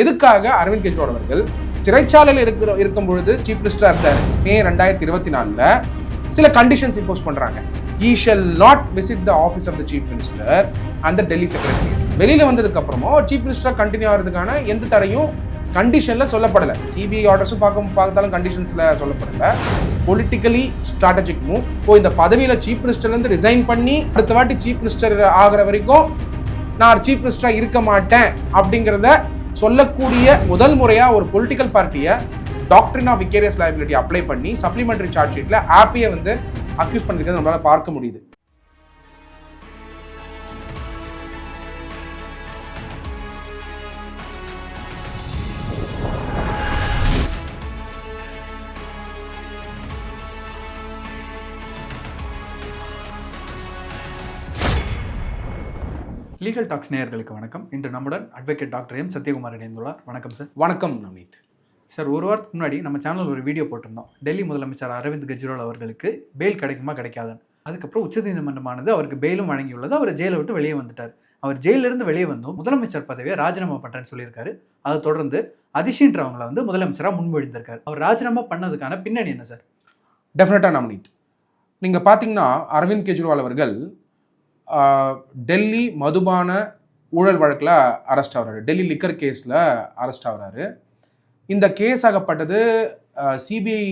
எதுக்காக அரவிந்த் கெஜ்ரிவால் அவர்கள் சிறைச்சாலையில் இருக்கிற இருக்கும் பொழுது சீஃப் மினிஸ்டராக இருந்தார்? மே ரெண்டாயிரத்தி இருபத்தி நாலில். சில கண்டிஷன்ஸ் இம்போஸ் பண்ணுறாங்க he shall not visit the office of the chief minister அந்த டெல்லி செக்ரட்டரி வெளியில் வந்ததுக்கு அப்புறமா சீஃப் மினிஸ்டராக கண்டினியூ ஆகிறதுக்கான எந்த தடையும் கண்டிஷனில் சொல்லப்படலை. சிபிஐ ஆர்டர்ஸும் பார்க்க பார்த்தாலும் கண்டிஷன்ஸில் சொல்லப்படல. பொலிட்டிக்கலி ஸ்ட்ராட்டஜிக் மூவ் இப்போ இந்த பதவியில் சீஃப் மினிஸ்டர்லேருந்து ரிசைன் பண்ணி அடுத்த வாட்டி சீஃப் மினிஸ்டர் ஆகிற வரைக்கும் நான் சீஃப் மினிஸ்டராக இருக்க மாட்டேன் அப்படிங்கிறத சொல்லக்கூடிய முதல் முறையாக ஒரு பொலிட்டிக்கல் பார்ட்டியை doctrine of vicarious liability apply பண்ணி சப்ளிமெண்டரி சார்ஜ் ஷீட்டில் ஆப்பியை வந்து அக்யூஸ் பண்ணிருக்கிறது நம்மளால் பார்க்க முடியுது. லீகல் டாக்ஸ் நேயர்களுக்கு வணக்கம். இன்று நம்முடன் அட்வொகேட் டாக்டர் எம் சத்யகுமார் இணைந்துள்ளார். வணக்கம் சார் வணக்கம் நமித். சார் ஒரு வாரத்துக்கு முன்னாடி நம்ம சேனல் ஒரு வீடியோ போட்டிருந்தோம். டெல்லி முதலமைச்சர் அரவிந்த் கெஜ்ரிவால் அவர்களுக்கு பெயில் கிடைக்குமா கிடைக்காதுன்னு. அதுக்கப்புறம் உச்சநீதிமன்றமானது அவருக்கு பெயிலும் வழங்கியுள்ளது. அவர் ஜெயிலை விட்டு வெளியே வந்துட்டார். அவர் ஜெயிலிருந்து வெளியே வந்தும் முதலமைச்சர் பதவியை ராஜினாமா பண்ணுறேன்னு சொல்லியிருக்காரு. அதை தொடர்ந்து அதிஷின்றவங்களை வந்து முதலமைச்சராக முன்மொழிந்திருக்காரு. அவர் ராஜினாமா பண்ணதுக்கான பின்னணி என்ன சார் டெஃபினட்டாக நவனீத் நீங்கள் பார்த்தீங்கன்னா அரவிந்த் கெஜ்ரிவால் அவர்கள் டெல்லி மதுபான ஊழல் வழக்கில் அரெஸ்ட் ஆகிறாரு. டெல்லி லிக்கர் கேஸில் அரெஸ்ட் ஆகிறாரு. இந்த கேஸ் ஆகப்பட்டது சிபிஐ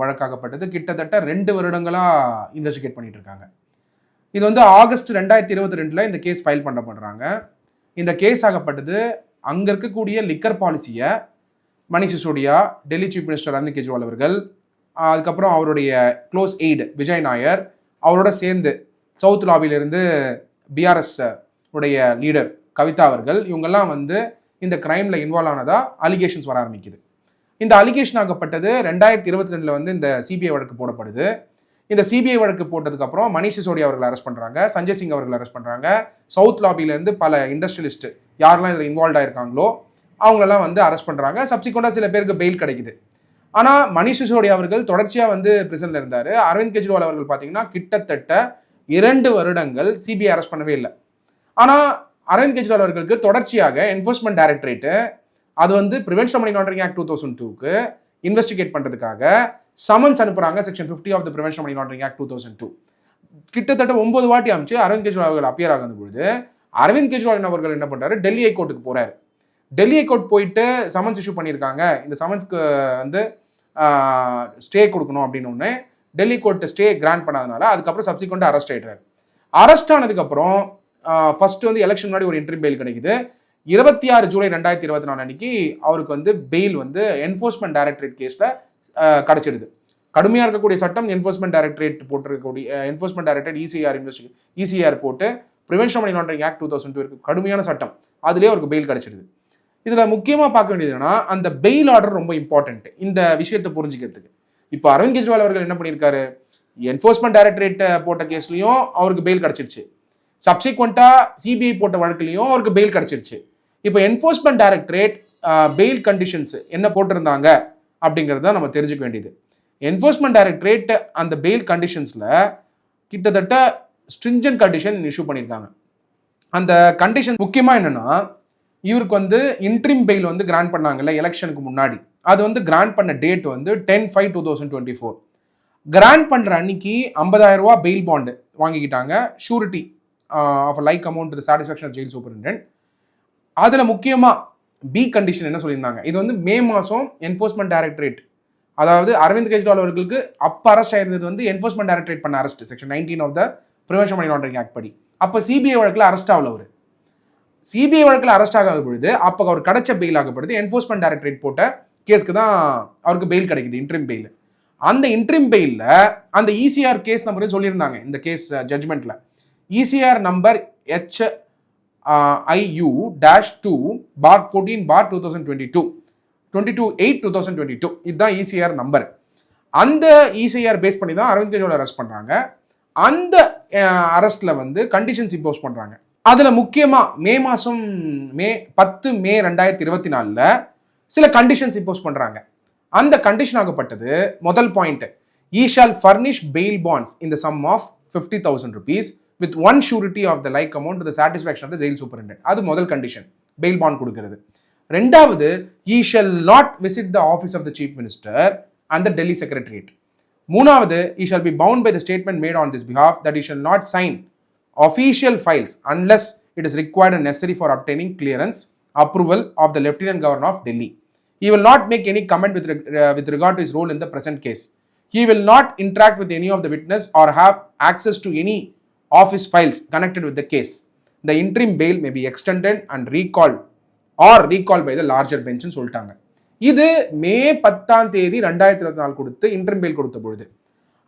வழக்காகப்பட்டது. கிட்டத்தட்ட ரெண்டு வருடங்களாக இன்வெஸ்டிகேட் பண்ணிகிட்ருக்காங்க இருக்காங்க. இது வந்து ஆகஸ்ட் ரெண்டாயிரத்தி இருபத்தி ரெண்டில் இந்த கேஸ் ஃபைல் பண்ணப்படுறாங்க. இந்த கேஸ் ஆகப்பட்டது அங்கே இருக்கக்கூடிய லிக்கர் பாலிசியை மணி சிசோடியா டெல்லி சீஃப் மினிஸ்டர் அரவிந்த் கெஜ்ரிவால் அவர்கள் அதுக்கப்புறம் அவருடைய க்ளோஸ் எய்டு விஜய் நாயர் அவரோட சேர்ந்து சவுத் லாபியிலிருந்து பிஆர்எஸ் உடைய லீடர் கவிதா அவர்கள் இவங்கெல்லாம் வந்து இந்த கிரைமில் இன்வால்வ் ஆனதா அலிகேஷன்ஸ் வர ஆரம்பிக்குது. இந்த அலிகேஷன் ஆகப்பட்டது ரெண்டாயிரத்தி இருபத்தி ரெண்டில் வந்து இந்த சிபிஐ வழக்கு போடப்படுது. இந்த சிபிஐ வழக்கு போட்டதுக்கப்புறம் மணிஷ் சிசோடியா அவர்கள் அரெஸ்ட் பண்ணுறாங்க சஞ்சய் சிங் அவர்கள் அரெஸ்ட் பண்ணுறாங்க சவுத் லாபியிலேருந்து பல இண்டஸ்ட்ரியலிஸ்ட் யாரெல்லாம் இதில் இன்வால்வ் ஆயிருக்காங்களோ அவங்களெல்லாம் வந்து அரெஸ்ட் பண்ணுறாங்க சப்சிக்வெண்ட்டாக சில பேருக்கு பெயில் கிடைக்குது. ஆனால் மணிஷ் சிசோடியா அவர்கள் தொடர்ச்சியாக வந்து பிரிசனில் இருந்தார். அரவிந்த் கெஜ்ரிவால் அவர்கள் பார்த்தீங்கன்னா கிட்டத்தட்ட இரண்டு வருடங்கள் சிபிஐ அரெஸ்ட் பண்ணவே இல்லை. ஆனால் அரவிந்த் கெஜ்ரிவால் அவர்களுக்கு தொடர்ச்சியாக என்ஃபோர்ஸ்மெண்ட் டைரக்டரேட்டு அது வந்து prevention money laundering act two thousand டூக்கு இன்வெஸ்டிகேட் பண்ணுறதுக்காக சமன்ஸ் அனுப்புகிறாங்க section fifty of the prevention money laundering act two thousand two கிட்டத்தட்ட ஒன்பது வாட்டி அமைச்சு அரவிந்த் கெஜ்ரிவால் அவர்கள் அப்பியர் ஆகுது பொழுது அரவிந்த் கெஜ்ரிவால் அவர்கள் என்ன பண்ணுறாரு டெல்லி ஹைகோர்ட்டுக்கு போகிறார் டெல்லி ஹைகோர்ட் போயிட்டு சமன்ஸ் இஷ்யூ பண்ணியிருக்காங்க. இந்த சமன்ஸ்க்கு வந்து ஸ்டே கொடுக்கணும் அப்படின்னு ஒன்று டெல்லி கோர்ட்டு ஸ்டே கிராண்ட் பண்ணாதனால அதுக்கப்புறம் சப்சிக்வெண்ட்டாக அரெஸ்ட் ஆகிடுறாரு அரெஸ்ட் ஆனதுக்கப்புறம் ஃபர்ஸ்ட் வந்து எலெக்ஷன் முன்னாடி ஒரு இன்ட்ரிம் பெயில் கிடைக்குது. இருபத்தி ஆறு ஜூலை ரெண்டாயிரத்தி இருபத்தி நாலு அன்னைக்கு அவருக்கு வந்து பெயில் வந்து என்ஃபோர்ஸ்மெண்ட் டைரக்டரேட் கேஸில் கிடச்சிடுது. கடுமையாக இருக்கக்கூடிய சட்டம் என்ஃபோர்ஸ்மெண்ட் டைரக்டரேட் போட்டிருக்கக்கூடிய என்ஃபோர்ஸ்மெண்ட் டைரக்டரேட் இசிஆர் இன்வெஸ்டி இசிஆர் போட்டு prevention money laundering act two thousand two இருக்கு. கடுமையான சட்டம். அதுலேயே அவருக்கு பெயில் கிடைச்சிடுது. இதில் முக்கியமாக பார்க்க வேண்டியது என்னன்னா அந்த பெயில் ஆர்டர் ரொம்ப இம்பார்ட்டன்ட் இந்த விஷயத்தை புரிஞ்சுக்கிறதுக்கு. இப்போ அரவிந்த் கெஜ்ரிவால் அவர்கள் என்ன பண்ணியிருக்காரு? என்ஃபோர்ஸ்மெண்ட் டைரக்டரேட்டை போட்ட கேஸ்லையும் அவருக்கு பெயில் கிடச்சிருச்சு. சப்சிக்வெண்ட்டாக சிபிஐ போட்ட வழக்குலையும் அவருக்கு பெயில் கிடச்சிருச்சு. இப்போ என்ஃபோர்ஸ்மெண்ட் டைரக்டரேட் பெயில் கண்டிஷன்ஸ் என்ன போட்டிருந்தாங்க அப்படிங்கிறத நம்ம தெரிஞ்சுக்க வேண்டியது. என்ஃபோர்ஸ்மெண்ட் டைரக்டரேட் அந்த பெயில் கண்டிஷன்ஸில் கிட்டத்தட்ட ஸ்ட்ரிஞ்சன்ட் கண்டிஷன் இஷ்யூ பண்ணியிருக்காங்க. அந்த கண்டிஷன் முக்கியமாக என்னென்னா இவருக்கு வந்து இன்ட்ரிம் பெயில் வந்து கிராண்ட் பண்ணாங்கல்ல எலெக்ஷனுக்கு முன்னாடி. அது வந்து கிராண்ட் பண்ண டேட் வந்து ten five two thousand twenty four grant பண்ணுற அன்னைக்கு 50000 ரூபா bail bond வாங்கிக்கிட்டாங்க. Surety of like amount satisfaction of jail superintendent அதில் முக்கியமாக பி கண்டிஷன் என்ன சொல்லியிருந்தாங்க? இது வந்து மே மாதம் என்ஃபோர்ஸ்மெண்ட் டைரக்டரேட் அதாவது அரவிந்த் கெஜ்ரிவால் அவர்களுக்கு அப்போ அரெஸ்ட் ஆயிருந்தது வந்து என்ஃபோர்ஸ்மெண்ட் டைரக்டரேட் பண்ண arrest section nineteen of the prevention money laundering act படி. அப்போ சிபிஐ வழக்கில் அரெஸ்ட் ஆகல அவர். சிபிஐ வழக்கில் அரெஸ்ட் ஆகாத பொழுது அப்போ அவர் கிடைச்ச பெயில் ஆகப்படுது. என்ஃபோர்ஸ்மெண்ட் டைரக்டரேட் போட்ட கேஸ்க்கு தான் அவருக்கு பெயில் கிடைக்குது இன்ட்ரிம் பெயில் அந்த இன்ட்ரிம் பெயிலில் அந்த இசிஆர் கேஸ் நம்பரையும் சொல்லியிருந்தாங்க இந்த case ஜட்ஜ்மெண்ட்டில் ECR number H I U dash two bar fourteen bar two thousand twenty two twenty two eight two thousand twenty two இதுதான் இசிஆர் நம்பர் அந்த இசிஆர் பேஸ் பண்ணி தான் அரவிந்த் கெஜ்ரிவால் அரெஸ்ட் பண்ணுறாங்க அந்த uh, அரெஸ்ட்டில் வந்து கண்டிஷன்ஸ் இம்போஸ் பண்ணுறாங்க அதில் முக்கியமாக மே மாதம் மே பத்து மே ரெண்டாயிரத்தி இருபத்தி நாலில் சில கண்டிஷன்ஸ் இம்போஸ் பண்ணுறாங்க அந்த கண்டிஷன் ஆகப்பட்டது முதல் point he shall furnish bail bonds in the of fifty thousand rupees with one surety of the like amount the satisfaction of the jail superintendent அது முதல் கண்டிஷன் பெயில் பாண்ட் கொடுக்கறது. ரெண்டாவது he shall not visit the office of the chief minister and the Delhi secretariat மூணாவது he shall be bound by the statement made on this behalf that he shall not sign official files unless it is required and necessary for obtaining clearance approval of the lieutenant governor of delhi he will not make any comment with, reg- uh, with regard to his role in the present case he will not interact with any of the witness or have access to any office files connected with the case the interim bail may be extended and recalled or recalled by the larger bench ன்னு சொல்லிட்டாங்க இது மே பத்தாம் தேதி ரெண்டாயிரத்தி இருபத்தி நாலு கொடுத்து interim fail கொடுத்த பொழுது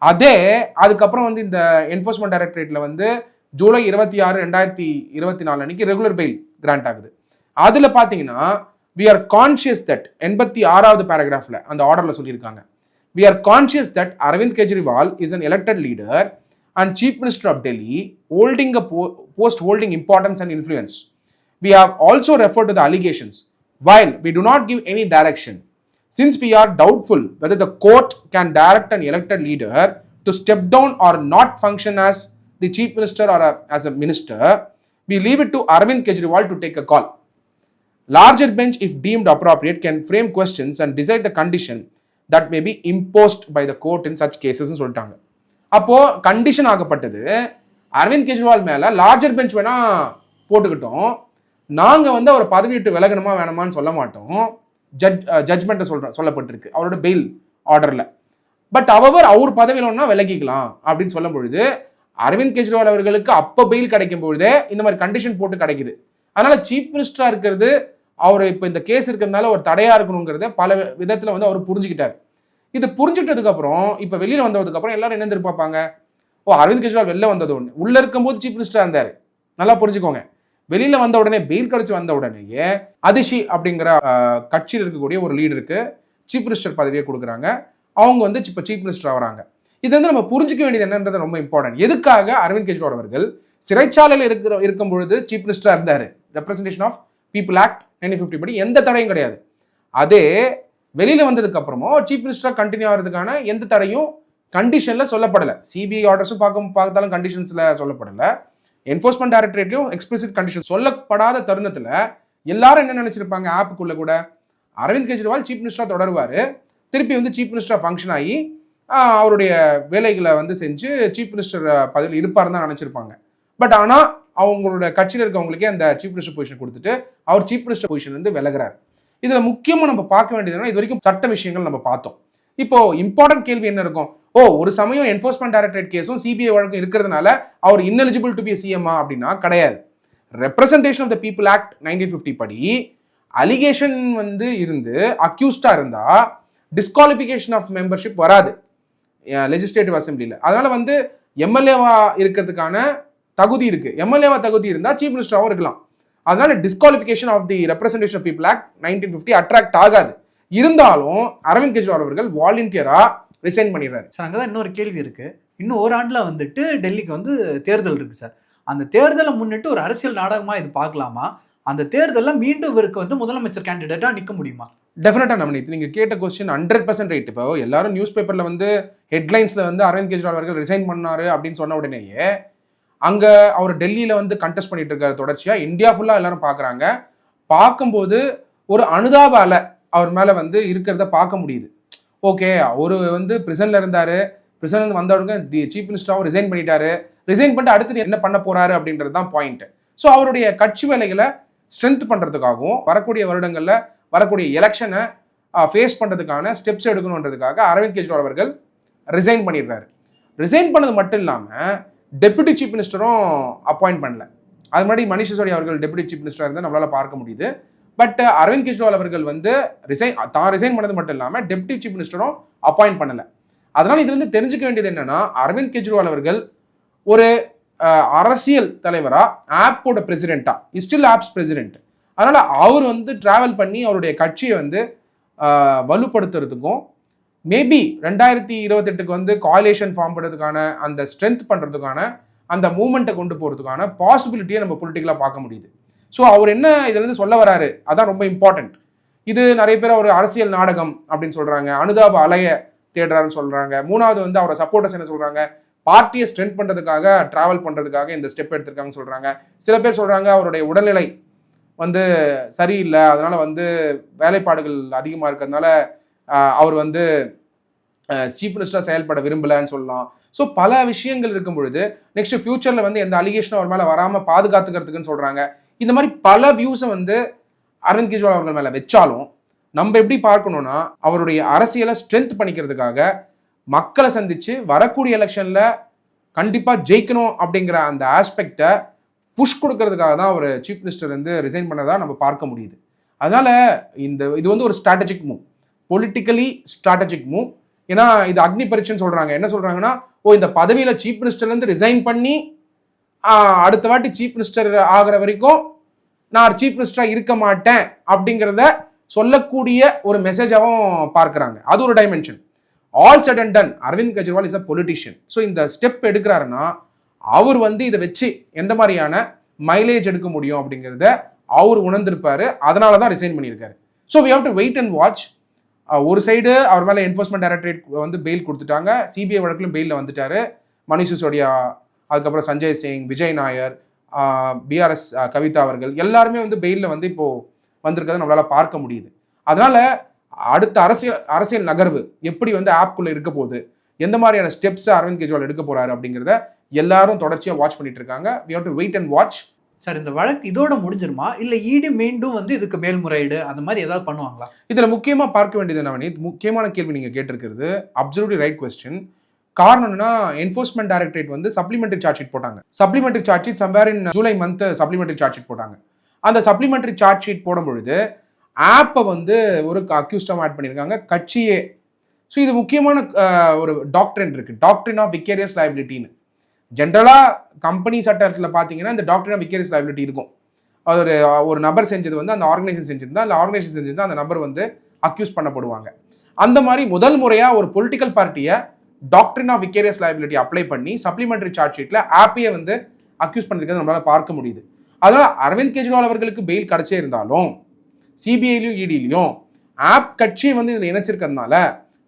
அதே அதுக்கப்புறம் வந்து இந்த என்ஃபோர்ஸ்மெண்ட் டைரக்டரேட்ல வந்து ஜூலை இருபத்தி ஆறு ரெண்டாயிரத்தி இருபத்தி நாலு அன்னைக்கு ரெகுலர் பெயில் கிராண்ட் ஆகுது அதுல பாத்தீங்கன்னா வி ஆர் கான்சியஸ் தட் எண்பத்தி ஆறாவது பேராகிராஃப்ல அந்த ஆர்டர்ல சொல்லியிருக்காங்க we are conscious that Arvind Kejriwal is an elected leader and chief minister of delhi holding a po- post holding importance and influence we have also referred to the allegations while we do not give any direction since we are doubtful whether the court can direct an elected leader to step down or not function as the chief minister or a- as a minister, we leave it to Arvind Kejriwal to take a call. Larger bench, if deemed appropriate, can frame questions and decide the condition that may be imposed by the court in such cases சொல்லிட்டாங்க. அப்போ condition ஆகப்பட்டது. Aravind Kejriwal மேல larger bench வேணா போட்டுக்கிட்டோம். நாங்க வந்து அவர் பதவி விட்டு விலகணுமா வேணாமான்னு சொல்ல மாட்டோம். ஜட் ஜட்மெண்ட்டை சொல்ற சொல்லப்பட்டிருக்கு. அவரோட பெயில் ஆர்டரில் பட் அவர் அவர் பதவியில் ஒன்றா விலகிக்கலாம் அப்படின்னு சொல்லும் பொழுது அரவிந்த் கெஜ்ரிவால் அவர்களுக்கு அப்போ பெயில் கிடைக்கும் பொழுதே இந்த மாதிரி கண்டிஷன் போட்டு கிடைக்குது. அதனால் சீஃப் மினிஸ்டராக இருக்கிறது அவர் இப்போ இந்த கேஸ் இருக்கிறதுனால ஒரு தடையாக இருக்கணுங்கிறத பல விதத்தில் வந்து அவர் புரிஞ்சுக்கிட்டார். இது புரிஞ்சுட்டதுக்கப்புறம் இப்போ வெளியில் வந்ததுக்கப்புறம் எல்லோரும் எல்லாரும் என்ன பார்ப்பாங்க ஓ அரவிந்த் கெஜ்ரிவால் வெளில வந்தது ஒன்று உள்ளே இருக்கும்போது சீஃப் மினிஸ்டராக இருந்தார். நல்லா புரிஞ்சுக்கோங்க. வெளியில் வந்த உடனே பெயில் கிடைச்சு வந்த உடனேயே அதிஷி அப்படிங்கிற கட்சியில் இருக்கக்கூடிய ஒரு லீடருக்கு சீஃப் மினிஸ்டர் பதவியை கொடுக்குறாங்க. அவங்க வந்து இப்போ சீஃப் மினிஸ்டர் ஆகுறாங்க. இது வந்து நம்ம புரிஞ்சுக்க வேண்டியது என்னன்றது ரொம்ப இம்பார்ட்டன்ட் எதுக்காக அரவிந்த் கெஜ்ரிவால் அவர்கள் சிறைச்சாலையில் இருக்கிற இருக்கும் பொழுது சீஃப் மினிஸ்டராக இருந்தார்? Representation of people act nineteen fifty படி எந்த தடையும் கிடையாது. அதே வெளியில் வந்ததுக்கு அப்புறமோ சீஃப் மினிஸ்டராக கண்டினியூ ஆகிறதுக்கான எந்த தடையும் கண்டிஷனில் சொல்லப்படலை. சிபிஐ ஆர்டர்ஸும் பார்க்க பார்த்தாலும் கண்டிஷன்ஸில் சொல்லப்படலை. என்ஃபோர்ஸ்மெண்ட் டைரக்டரேட்லையும் எக்ஸ்பிளிசிட் கண்டிஷன் சொல்லப்படாத தருணத்தில் எல்லாரும் என்ன நினச்சிருப்பாங்க? ஆப்புக்குள்ளே கூட. அரவிந்த் கெஜ்ரிவால் சீஃப் மினிஸ்டராக தொடருவார். திருப்பி வந்து சீஃப் மினிஸ்டராக ஃபங்க்ஷன் ஆகி அவருடைய வேலைகளை வந்து செஞ்சு சீஃப் மினிஸ்டர் பதவியில் இருப்பார் தான் நினச்சிருப்பாங்க. பட் ஆனால் அவங்களோட கட்சியில் இருக்கவங்களுக்கே அந்த சீஃப் மினிஸ்டர் பொசிஷன் கொடுத்துட்டு அவர் சீஃப் மினிஸ்டர் பொசிஷன் வந்து விலகிறார். இதில் முக்கியமாக நம்ம பார்க்க வேண்டியது இது வரைக்கும் சட்ட விஷயங்கள் நம்ம பார்த்தோம். இப்போ இம்பார்ட்டன்ட் கேள்வி என்ன இருக்கும்? ஓ ஒரு சமயம் என்ஃபோர்ஸ்மெண்ட் டைரக்டரேட் கேஸும் சிபிஐ வழக்கும் இருக்கிறதுனால அவர் இன்னெலிஜிபிள் டு பி சிஎம்ஆ அப்படின்னா கிடையாது. Representation of the people act nineteen fifty படி அலிகேஷன் வந்து இருந்து அக்யூஸ்டாக இருந்தால் டிஸ்குவாலிஃபிகேஷன் ஆஃப் மெம்பர்ஷிப் வராது. லெஜிஸ்லேட்டிவ் அசம்பிளியில் அதனால் வந்து எம்எல்ஏவா இருக்கிறதுக்கான தகுதி இருக்கு. எம்எல்ஏவா தகுதி இருந்தா சீஃப் மினிஸ்டராகவும் இருக்கலாம். அதனால disqualification of the representation people act nineteen fifty attract ஆகாது. இருந்தாலும் அரவிந்த் கெஜ்ரிவால் அவர்கள் வாலண்டியரா ரிசைன் பண்ணிடுறாரு. சார் அங்கே தான் இன்னொரு கேள்வி இருக்கு. இன்னும் ஒரு ஆண்டில் வந்துட்டு டெல்லிக்கு வந்து தேர்தல் இருக்கு சார். அந்த தேர்தலை முன்னிட்டு ஒரு அரசியல் நாடகமா இது பார்க்கலாமா? அந்த தேர்தலில் மீண்டும் இவருக்கு வந்து முதலமைச்சர் கேண்டிடேட்டா நிற்க முடியுமா? டெஃபினட்டா நவனீத் நீங்க கேட்ட கொஸ்டின் ஹண்ட்ரட் பர்சன்ட் ரைட் இப்போ எல்லாரும் நியூஸ் பேப்பர்ல வந்து ஹெட்லைன்ஸ்ல வந்து அரவிந்த் கெஜ்ரிவால் அவர்கள் ரிசைன் பண்ணாரு அப்படின்னு சொன்ன உடனேயே அங்கே அவர் டெல்லியில் வந்து கண்டெஸ்ட் பண்ணிட்டு இருக்காரு தொடர்ச்சியாக இந்தியா ஃபுல்லாக எல்லாரும் பார்க்குறாங்க பார்க்கும்போது ஒரு அனுதாப அலை அவர் மேலே வந்து இருக்கிறத பார்க்க முடியுது. ஓகே அவர் வந்து பிரிசன்ல இருந்தார். பிரிசன்ல வந்தவங்க தி சீஃப் மினிஸ்டராகவும் ரிசைன் பண்ணிட்டாரு. ரிசைன் பண்ணிட்டு அடுத்து என்ன பண்ண போறாரு அப்படின்றது தான் பாயிண்ட் ஸோ அவருடைய கட்சி வேலைகளை ஸ்ட்ரென்த் பண்ணுறதுக்காகவும் வரக்கூடிய வருடங்களில் வரக்கூடிய எலெக்ஷனை ஃபேஸ் பண்ணுறதுக்கான ஸ்டெப்ஸ் எடுக்கணுன்றதுக்காக அரவிந்த் கெஜ்ரிவால் அவர்கள் ரிசைன் பண்ணிடுறாரு. ரிசைன் பண்ணது மட்டும் இல்லாமல் டெப்யூட்டி சீஃப் மினிஸ்டரும் அப்பாயிண்ட் பண்ணல. அது முன்னாடி மணிஷ் சிசோடி அவர்கள் டெப்யூட்டி சீஃப் மினிஸ்டராக இருந்தால் நம்மளால் பார்க்க முடியுது. பட் அரவிந்த் கெஜ்ரிவால் அவர்கள் வந்து ரிசைன் தான் ரிசைன் பண்ணது மட்டும் இல்லாமல் டெப்யூட்டி சீஃப் மினிஸ்டரும் அப்பாயிண்ட் பண்ணலை. அதனால் இதுலேருந்து தெரிஞ்சுக்க வேண்டியது என்னென்னா அரவிந்த் கெஜ்ரிவால் அவர்கள் ஒரு அரசியல் தலைவராக ஆப்போட பிரசிடெண்ட்டாக ஸ்டில் ஆப்ஸ் பிரசிடென்ட் அதனால் அவர் வந்து ட்ராவல் பண்ணி அவருடைய கட்சியை வந்து வலுப்படுத்துறதுக்கும் மேபி ரெண்டாயிரத்தி இருபத்தெட்டுக்கு வந்து காலேஷன் ஃபார்ம் பண்ணுறதுக்கான அந்த ஸ்ட்ரென்த் பண்ணுறதுக்கான அந்த மூமெண்ட்டை கொண்டு போகிறதுக்கான பாசிபிலிட்டியை நம்ம பொலிட்டிக்கலாக பார்க்க முடியுது. ஸோ அவர் என்ன இதுலேருந்து சொல்ல வராரு? அதான் ரொம்ப இம்பார்ட்டன்ட் இது நிறைய பேர் ஒரு அரசியல் நாடகம் அப்படின்னு சொல்கிறாங்க அனுதாப அலைய தேடுறாருன்னு சொல்கிறாங்க மூணாவது வந்து அவரை சப்போர்ட்டர்ஸ் என்ன சொல்கிறாங்க பார்ட்டியை ஸ்ட்ரென்த் பண்ணுறதுக்காக ட்ராவல் பண்ணுறதுக்காக இந்த ஸ்டெப் எடுத்திருக்காங்கன்னு சொல்கிறாங்க சில பேர் சொல்கிறாங்க அவருடைய உடல்நிலை வந்து சரியில்லை. அதனால் வந்து வேலைப்பாடுகள் அதிகமாக இருக்கிறதுனால அவர் வந்து சீஃப் மினிஸ்டராக செயல்பட விரும்பலன்னு சொல்லலாம். ஸோ பல விஷயங்கள் இருக்கும் பொழுது நெக்ஸ்ட் ஃபியூச்சரில் வந்து எந்த அலிகேஷனும் அவர் மேலே வராமல் பாதுகாத்துக்கிறதுக்குன்னு சொல்கிறாங்க இந்த மாதிரி பல வியூஸை வந்து அரவிந்த் கெஜ்ரிவால் அவர்கள் மேலே வச்சாலும் நம்ம எப்படி பார்க்கணும்னா அவருடைய அரசியலை ஸ்ட்ரென்த் பண்ணிக்கிறதுக்காக மக்களை சந்தித்து வரக்கூடிய எலெக்ஷனில் கண்டிப்பாக ஜெயிக்கணும் அப்படிங்கிற அந்த ஆஸ்பெக்டை புஷ் கொடுக்கறதுக்காக தான் அவர் சீஃப் மினிஸ்டர் வந்து ரிசைன் பண்ணதாக நம்ம பார்க்க முடியுது. அதனால் இந்த இது வந்து ஒரு strategic move politically strategic move ஏன்னா இது அக்னி பரீட்சைன்னு சொல்கிறாங்க என்ன சொல்கிறாங்கன்னா ஓ இந்த பதவியில் சீஃப் மினிஸ்டர்லேருந்து ரிசைன் பண்ணி அடுத்த வாட்டி சீஃப் மினிஸ்டர் ஆகிற வரைக்கும் நான் சீஃப் மினிஸ்டராக இருக்க மாட்டேன் அப்படிங்கிறத சொல்லக்கூடிய ஒரு மெசேஜாகவும் பார்க்குறாங்க. அது ஒரு dimension all set and done Arvind Kejriwal is a politician so இந்த ஸ்டெப் எடுக்கிறாருன்னா அவர் வந்து இதை வச்சு எந்த மாதிரியான மைலேஜ் எடுக்க முடியும் அப்படிங்கிறத அவர் உணர்ந்திருப்பாரு. அதனால தான் ரிசைன் பண்ணியிருக்காரு. So we have to wait and watch ஒரு சைடு அவர் மேலே என்ஃபோர்ஸ்மெண்ட் டைரக்டரேட் வந்து பெயில் கொடுத்துட்டாங்க. சிபிஐ வழக்கிலும் பெயிலில் வந்துட்டாரு. மணிஷ் சிசோடியா அதுக்கப்புறம் சஞ்சய் சிங் விஜய் நாயர் பிஆர்எஸ் கவிதா அவர்கள் எல்லாருமே வந்து பெயிலில் வந்து இப்போது வந்திருக்கிறத நம்மளால் பார்க்க முடியுது. அதனால் அடுத்த அரசியல் அரசியல் நகர்வு எப்படி வந்து ஆப்குள்ளே இருக்க போகுது எந்த மாதிரியான ஸ்டெப்ஸ் அரவிந்த் கெஜ்ரிவால் எடுக்க போகிறாரு அப்படிங்கிறத எல்லாரும் தொடர்ச்சியாக வாட்ச் பண்ணிட்டு இருக்காங்க. We have to wait and watch sir இந்த வழக்கு இதோட முடிஞ்சிருமா? இல்ல ஈடு மீண்டும் வந்து இதுக்கு மேல்முறையீடு? அந்த மாதிரி ஏதாவது பண்ணுவாங்களா? இதுல முக்கியமா பார்க்க வேண்டியது என்ன முக்கியமான கேள்வி நீங்க கேட்டிருக்கிறது அப்சல்யூட்லி ரைட் கொஸ்டின் காரணம் என்னன்னா என்ஃபோர்ஸ்மெண்ட் டைரக்டரேட் வந்து சப்ளிமெண்டரி சார்ஜ் ஷீட் போட்டாங்க. Supplementary charge sheet somewhere in July month supplementary charge sheet போட்டாங்க. அந்த சப்ளிமெண்டரி சார்ஜ் ஷீட் போடும் பொழுது ஆப்பை வந்து ஒரு அக்யூஸ்டம் ஆட் பண்ணியிருக்காங்க. கட்சியே. ஸோ இது முக்கியமான ஒரு டாக்டரின் இருக்கு. டாக்டரின் ஆஃப் விக்கேரியஸ் லைபிலிட்டின்னு ஜென்ரலாக கம்பெனி சட்டத்தில் பார்த்தீங்கன்னா இந்த டாக்டர் ஆஃப் விக்கேரியஸ் லைபிலிட்டி இருக்கும். அது ஒரு ஒரு நபர் செஞ்சது வந்து அந்த ஆர்கனைசேஷன் செஞ்சிருந்தா அந்த ஆர்கனைசேஷன் செஞ்சிருந்தா அந்த நபர் வந்து அக்யூஸ் பண்ணப்படுவாங்க. அந்த மாதிரி முதல் முறையாக ஒரு பொலிட்டிக்கல் பார்ட்டியை doctrine of vicarious liability apply பண்ணி சப்ளிமெண்டரி சார்ஜ் ஷீட்டில் ஆப்பையே வந்து அக்யூஸ் பண்ணிருக்கிறது நம்மளால பார்க்க முடியுது. அதனால் அரவிந்த் கெஜ்ரிவால் அவர்களுக்கு பெயில் கிடச்சே இருந்தாலும் சிபிஐலையும் இடிலையும் ஆப் கட்சியை வந்து இதில் இணைச்சிருக்கிறதுனால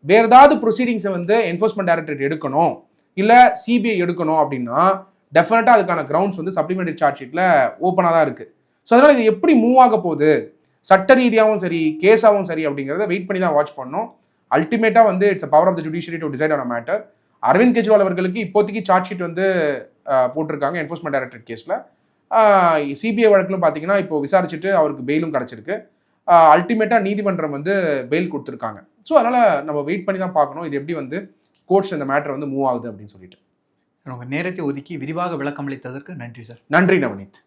வேறு ஏதாவது ப்ரொசீடிங்ஸை வந்து என்ஃபோர்ஸ்மெண்ட் டைரக்டரேட் எடுக்கணும். இல்லை சிபிஐ எடுக்கணும் அப்படின்னா டெஃபினட்டாக அதுக்கான கிரவுண்ட்ஸ் வந்து சப்ளிமெண்டரி சார்ஜ் ஷீட்டில் ஓப்பனாக தான் இருக்குது ஸோ அதனால் இது எப்படி மூவ் ஆக போகுது? சட்ட ரீதியாகவும் சரி கேஸாகவும் சரி அப்படிங்கிறத வெயிட் பண்ணி தான் வாட்ச் பண்ணோம் அல்டிமேட்டாக வந்து it's power of the judiciary to decide on matter Arvind Kejriwal அவர்களுக்கு இப்போதைக்கு சார்ஜ் ஷீட் வந்து போட்டிருக்காங்க என்ஃபோர்ஸ்மெண்ட் டைரக்டர் கேஸில் சிபிஐ வழக்கிலும் பார்த்தீங்கன்னா இப்போ விசாரிச்சுட்டு அவருக்கு பெயிலும் கிடச்சிருக்கு. அல்டிமேட்டாக நீதிமன்றம் வந்து பெயில் கொடுத்துருக்காங்க. ஸோ அதனால் நம்ம வெயிட் பண்ணி தான் பார்க்கணும். இது எப்படி வந்து கோர்ட்ஸ் இந்த மேட்டர் வந்து மூவ் ஆகுது அப்படின்னு சொல்லிட்டு. உங்க நேரத்தை ஒதுக்கி விரிவாக விளக்கம் அளித்ததற்கு நன்றி சார். நன்றி நவனீத்